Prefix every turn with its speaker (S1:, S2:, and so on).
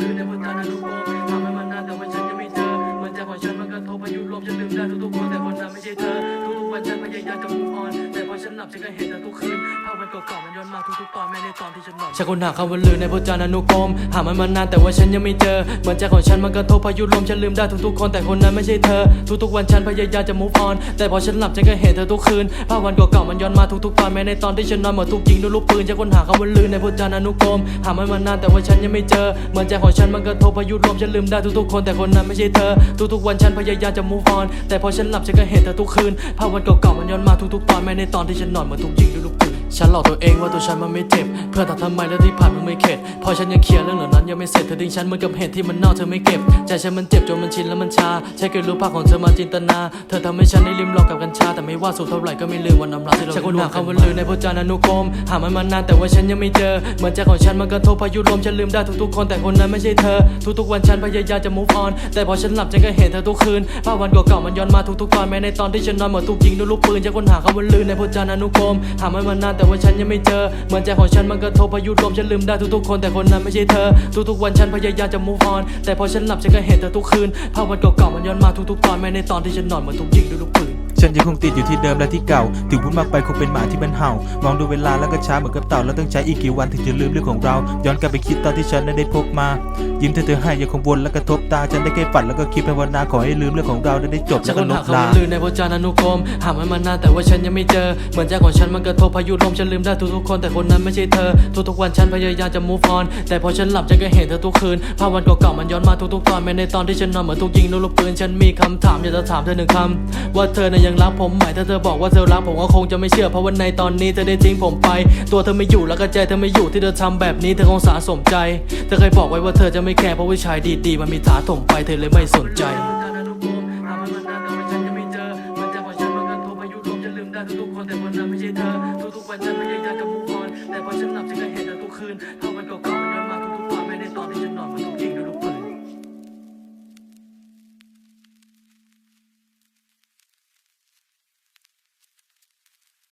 S1: ลือในพจนานุกรมทำให้มันนานแต่ว่าฉันยังไม่เจอเหมือนใจของฉันมันกระทบพายุลมฉันลืมได้ทุกๆคนแต่คนนั้นไม่ใช่เธอทุกๆวันฉันพยายามจะ หลับฉันก็เห็นเธอทุกคืนภาพวันเก่าๆมันย้อนมาทุกๆตอนแม้ในตอนที่ฉันนอนฉันคนหาคำว่าลือในพจนานุกรมหามันมานานแต่ว่าฉันยังไม่เจอ เหมือนใจของฉันมันกระทบพายุลมฉันลืมได้ทุกๆคนแต่คนนั้นไม่ใช่เธอ ทุกๆวันฉันพยายามจะ move on แต่พอฉันหลับฉันก็เห็นเธอทุกคืนภาพวันเก่าๆมันย้อนมาทุกๆตอนแม้ในตอนที่ฉันนอนเหมือนถูกยิงด้วยลูกปืนฉันค้นหาคำว่าลือในพจนานุกรมหามันมานานแต่ว่าฉันยังไม่เจอ เหมือนใจของฉันมันกระทบพายุลมฉันลืมได้ทุกๆคนแต่คนนั้นไม่ใช่เธอ ทุกๆวันฉันพยายามจะ move on แต่พอฉันหลับฉันก็เห็นเธอทุกคืนภาพวันเก่าๆมันย้อนมาทุกๆตอนแม้ในตอนที่ฉันนอนเหมือ นถูกยิงด้วยลูกปืนฉันหลอกตัวเองว่าตัวฉันมันไม่เจ็บ เพื่อนถามทำไมแล้วที่ผ่านมันไม่เข็ด พอฉันยังเคลียร์เรื่องเหล่านั้นยังไม่เสร็จเธอทิ้งฉันเหมือนกับเห็ดที่มันเน่าเธอไม่เก็บ ใจฉันมันเจ็บจนมันชินแล้วมันชา ใช้เกินรู้ภาพของเธอมาจินตนา เธอทำให้ฉันได้ลิ้มลองกับกัญชา แต่ไม่ว่าสูบเท่าไหร่ก็ไม่ลืมวันน้ำลายที่เราฉันค้นหาคำว่าลือในพจนานุกรม หามันมานานแต่ว่าฉันยังไม่เจอ เหมือนใจของฉันมันกระทบพายุลมฉันลืมได้ทุกๆคนแต่คนนั้นไม่ใช่เธอ ทุกๆวันฉันพยายามจะ move on แต่พอฉันหลับฉันก็เห็นเธอทุกคืนภาพวันเก่าๆมันย้อนมาทุกๆตอนแม้ในตอนที่ฉันนอนเหมือนถูกยิงด้วยลูกปืนฉันค้นหาคำว่าลือในพจนานุกรมหามันมานานแต่ว่าฉันยังไม่เจอ เหมือนใจของฉันมันกระทบพายุลมฉันลืมได้ทุกๆคนแต่คนนั้นไม่ใช่เธอ ทุกๆวันฉันพยายามจะ move on แต่พอฉันหลับฉันก็เห็นเธอทุกคืนภาพวันเก่าๆมันย้อนมาทุกๆตอนแม้ในตอนที่ฉันนอนเหมือนถูกยิงด้วยลูกปืน
S2: ฉันยังคงติดอยู่ที่เดิมและที่เก่า ถึงพูดมากไปคงเป็นหมาที่มันเห่า มองดูเวลาแล้วก็ช้าเหมือนกับเต่าแล้วต้องใช้อีกกี่วันถึงจะลืมเรื่องของเรา ย้อนกลับไปคิดตอนที่ฉันนั้นได้พบมา ยิ้มเธอเธอให้ยังคงวนและกระทบตา ฉันได้แค่ฝันแล้วก็คิดภาวนาขอให้ลืมเรื่องของเราได้ได้จบ
S1: ฉั
S2: แล้
S1: น
S2: วก็
S1: ค้น
S2: ล
S1: หา
S2: บ
S1: คำ
S2: ลา
S1: ว่าลือในพจนานุกรมหามันมานานแต่ว่าฉันยังไม่เจอ เหมือนใจของฉันมันกระทบพายุลมฉันลืมได้ทุกๆคนแต่คนนั้นไม่ใช่เธอ ทุกๆวันฉันพยายามจะ move on แต่พอฉันหลับฉันก็เห็นเธอทุกคืนภาพวันเก่าๆมันย้อนมาทุกๆตอนแม้ในตอนที่ฉันนอนเหมือนถูกยิงด้วยลูกปืนฉันมีคำถามอยากจะถามเธอหนึ่งคำว่าเธอน่ะังรักผมใหม่ถ้าเธอบอกว่าเธอรักผมก็คงจะไม่เชื่อเพราะวันในตอนนี้เธอได้ทิ้งผมไป ตัวเธอไม่อยู่แล้วก็ใจเธอไม่อยู่ที่เธอทำแบบนี้เธอคงสะสมใจเธอเคยบอกไว้ว่าเธอจะไม่แคร์เพราะว่าชายดีๆมันมีถาถมไปเธอเลยไม่สนใจทุกวันนั้นไม่ใช่เธกันฉันพนแต่พอฉันหลับฉันก็เห็นเธอทุกคืนเอาไว้ก่